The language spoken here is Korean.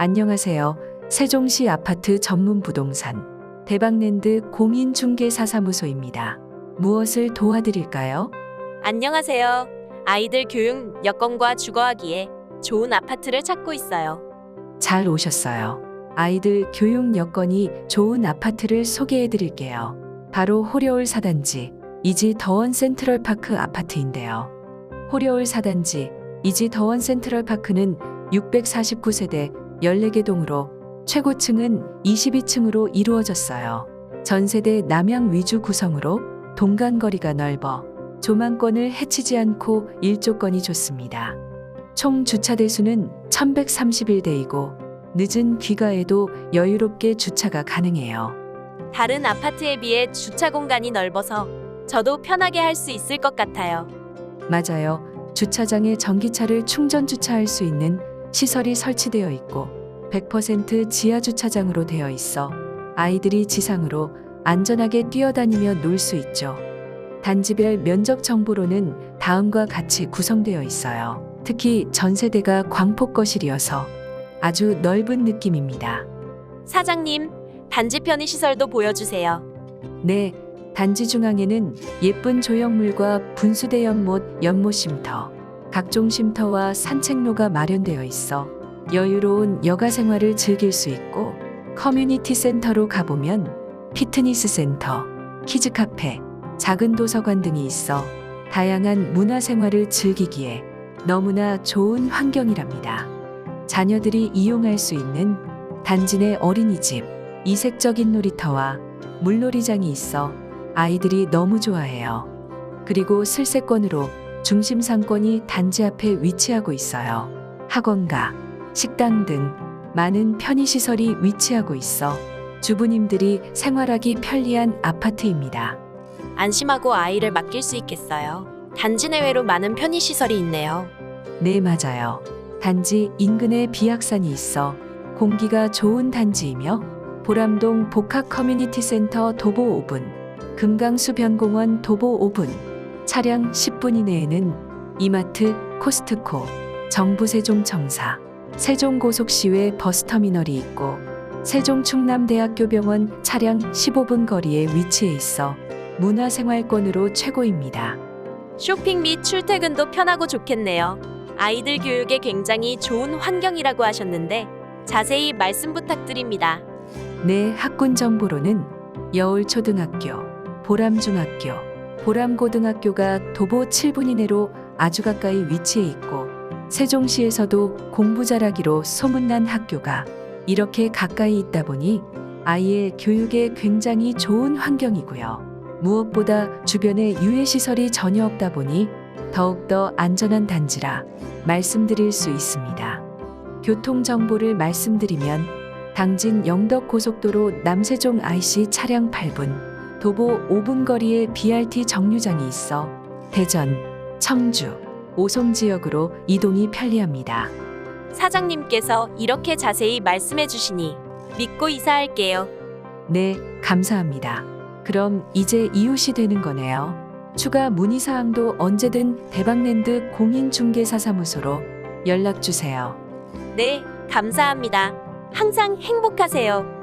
안녕하세요. 세종시 아파트 전문 부동산 대박랜드 공인중개사사무소입니다. 무엇을 도와드릴까요? 안녕하세요. 아이들 교육 여건과 주거하기에 좋은 아파트를 찾고 있어요. 잘 오셨어요. 아이들 교육 여건이 좋은 아파트를 소개해 드릴게요. 바로 호려울 4단지 이지 더원 센트럴파크 아파트인데요. 호려울 4단지 이지 더원 센트럴파크는 649세대 14개 동으로 최고층은 22층으로 이루어졌어요. 전세대 남양 위주 구성으로 동간거리가 넓어 조망권을 해치지 않고 일조권이 좋습니다. 총 주차 대수는 1131대이고 늦은 귀가에도 여유롭게 주차가 가능해요. 다른 아파트에 비해 주차 공간이 넓어서 저도 편하게 할 수 있을 것 같아요. 맞아요. 주차장에 전기차를 충전 주차할 수 있는 시설이 설치되어 있고 100% 지하 주차장으로 되어 있어 아이들이 지상으로 안전하게 뛰어다니며 놀 수 있죠. 단지별 면적 정보로는 다음과 같이 구성되어 있어요. 특히 전세대가 광폭 거실이어서 아주 넓은 느낌입니다. 사장님, 단지 편의 시설도 보여주세요. 네, 단지 중앙에는 예쁜 조형물과 분수대 연못, 연못 쉼터, 각종 쉼터와 산책로가 마련되어 있어 여유로운 여가 생활을 즐길 수 있고 커뮤니티 센터로 가보면 피트니스 센터, 키즈 카페, 작은 도서관 등이 있어 다양한 문화 생활을 즐기기에 너무나 좋은 환경이랍니다. 자녀들이 이용할 수 있는 단지 내 어린이집, 이색적인 놀이터와 물놀이장이 있어 아이들이 너무 좋아해요. 그리고 슬세권으로 중심 상권이 단지 앞에 위치하고 있어요. 학원가, 식당 등 많은 편의시설이 위치하고 있어 주부님들이 생활하기 편리한 아파트입니다. 안심하고 아이를 맡길 수 있겠어요. 단지 내외로 많은 편의 시설이 있네요. 네, 맞아요. 단지 인근에 비약산이 있어 공기가 좋은 단지이며 보람동 복합 커뮤니티 센터 도보 5분, 금강수 변공원 도보 5분, 차량 10분 이내에는 이마트, 코스트코, 정부 세종청사, 세종고속시외 버스터미널이 있고 세종 충남대학교 병원 차량 15분 거리에 위치해 있어 문화생활권으로 최고입니다. 쇼핑 및 출퇴근도 편하고 좋겠네요. 아이들 교육에 굉장히 좋은 환경이라고 하셨는데 자세히 말씀 부탁드립니다. 내 학군 정보로는 여울초등학교, 보람중학교, 보람고등학교가 도보 7분 이내로 아주 가까이 위치해 있고 세종시에서도 공부 잘하기로 소문난 학교가 이렇게 가까이 있다 보니 아이의 교육에 굉장히 좋은 환경이고요. 무엇보다 주변에 유해시설이 전혀 없다 보니 더욱더 안전한 단지라 말씀드릴 수 있습니다. 교통 정보를 말씀드리면 당진 영덕 고속도로 남세종 IC 차량 8분, 도보 5분 거리에 BRT 정류장이 있어 대전, 청주, 오송 지역으로 이동이 편리합니다. 사장님께서 이렇게 자세히 말씀해 주시니 믿고 이사할게요. 네, 감사합니다. 그럼 이제 이웃이 되는 거네요. 추가 문의 사항도 언제든 대박랜드 공인중개사사무소로 연락 주세요. 네, 감사합니다. 항상 행복하세요.